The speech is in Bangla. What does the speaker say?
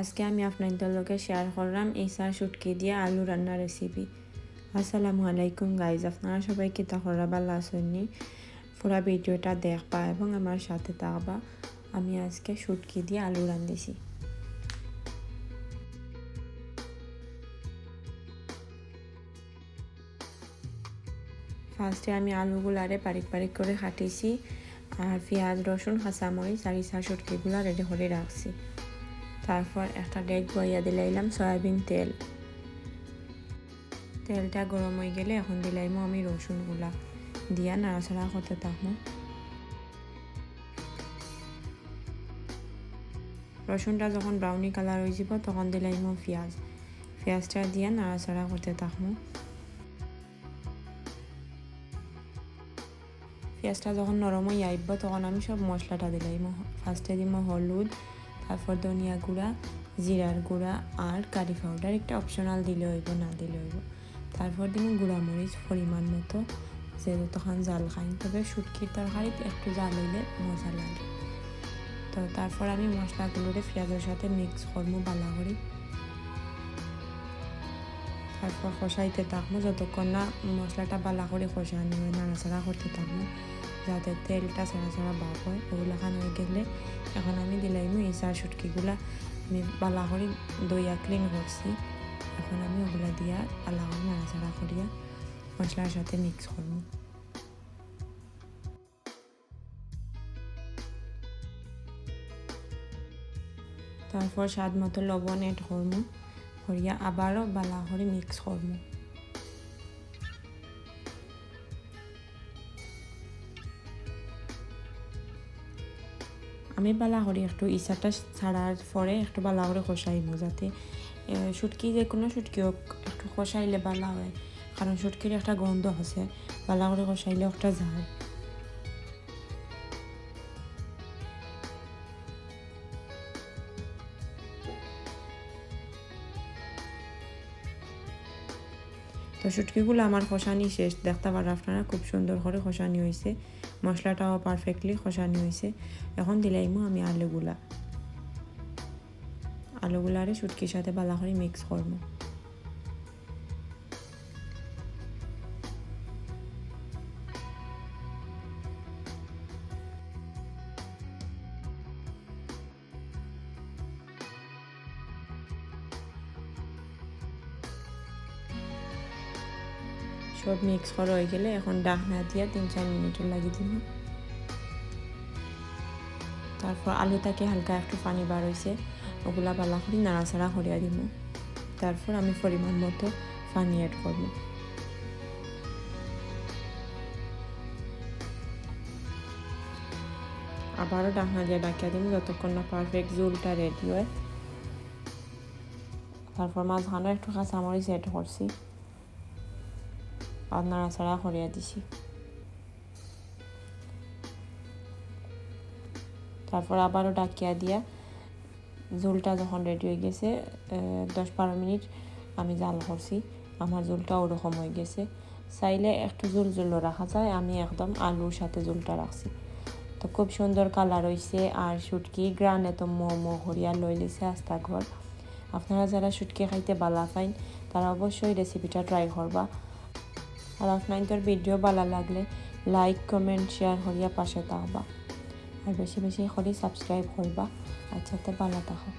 আজকে আমি আপনাদের লগে শেয়ার করলাম ইসা শুটকি দিয়ে আলু রান্নার রেসিপি আসসালামু আলাইকুম গাইজ আপনারা সবাই কিতা করা ভালো আসেননি পুরা ভিডিওটা দেখবা এবং আমার সাথে থাকবা। আমি আজকে শুটকি দিয়ে আলু রান্ধিছি। ফার্স্টে আমি আলুগুলারে পারিক পারিক করে কাটিছি। আর পেঁয়াজ, রসুন, কাঁচামরিচ আর ইসা শুটকিগুলো রেডি করে রাখছি। তারপর একটা ডেক বইয়া দিলাইলাম, সয়াবিন তেল। তেলটা গরম হয়ে গেলে এখন দিলাইমো আমি রসুনগুলা। দিয়া নাড়াচাড়া করতে থাকব রসুনটা যখন ব্রাউনি কালার হয়ে যাব, তখন দিলাইমো পেঁয়াজ। পেঁয়াজটা দিয়া নাড়াচাড়া করতে থাকব পেঁয়াজটা যখন নরম হয়ে আইব তখন আমি সব মশলাটা দিলাইমো। ফার্স্টে দিমো হলুদ তারপর ধনিয়া গুঁড়া, জিরার গুঁড়া আর কারি পাউডার একটা অপশনাল দিলে হইব, না দিলে হইব। তারপর দিন গুঁড়ামরিচ পরিমাণ মতো যে তখন জাল খাই, তবে শুটকির তরকারিতে একটু জাল হইলে মজা লাগে। তো তারপর আমি মশলাগুলোরে পেঁয়াজের সাথে মিক্স করব বালা করি তারপর কষাইতে থাকব যতক্ষণ না মশলাটা বালা করে কষানো হয়, নাড়াচাড়া করতে থাকব যাতে তেলটা ছাড়া ছাড়া ভাব হয়, ওগুলা খান হয়ে গেলে এখন আমি দিলাইমু এই চার সুটকিগুলা আমি বালা করে দইয়া ক্লিন করছি। এখন আমি ওগুলা দিয়া বালা করে নাড়াচাড়া করিয়া মশলার সাথে মিক্স করব। তারপর স্বাদ মতো লবণ এড করব। করিয়া আবারও বালা করে মিক্স করব। আমি বালা করে একটু ইসাটা ছাড়ার পরে একটু বালা করে খসাইব যাতে সুটকি যে কোনো সুটকি হোক, একটু খসাইলে বালা হয়। কারণ সুটকির একটা গন্ধ আছে বালা করে খসাইলে একটা যায় তো শুটকিগুলো আমার খসানি শেষ। দেখতে পারেন আপনারা, খুব সুন্দর করে খসানি হয়েছে মশলাটাও পারফেক্টলি খসানি হয়েছে এখন দিলাইমো আমি আলুগুলা। আলুগুলারে শুটকির সাথে ভালো করে মিক্স করব। সব মিক্স করা হয়ে গেলে এখন ডাকনা দিয়ে তিন চার মিনিটের লাগিয়ে দিব তারপর আলুটাকে হালকা একটু পানি বার হয়েছে ওগুলা পালা করি নাড়াচাড়া করিয়া দিব তারপর আমি পরিমাণ মতো পানি অ্যাড করব। আবারও ডাকনা দিয়ে ডাকিয়া দিব যতক্ষণ না পারফেক্ট জুলটা রেডি হয়। তারপর মাঝখানে একটু কাঁচামরিচ অ্যাড করছি। আর নাড়াচাড়া করিয়া দিছি। তারপর আবারও ডাকিয়া দিয়া ঝোলটা যখন রেডি হয়ে গেছে দশ বারো মিনিট আমি জাল করছি। আমার ঝোলটা ওরকম হয়ে গেছে। চাইলে একটু ঝোল ঝোলও রাখা যায়, আমি একদম আলুর সাথে ঝোলটা রাখছি। তো খুব সুন্দর কালার হয়েছে আর শুটকি গ্রানে তো মোমো, হরিয়া, লই লিছে আস্তা ঘর। আপনারা যারা শুটকি খাইতে বালা পাইন, তারা অবশ্যই রেসিপিটা ট্রাই করবা। আর আপনাদের ভিডিও ভালো লাগলে লাইক কমেন্ট শেয়ার করিয়া পাশে থাকবা। আর বেশি বেশি করে সাবস্ক্রাইব করবা। আচ্ছা তো ভালো থাকো।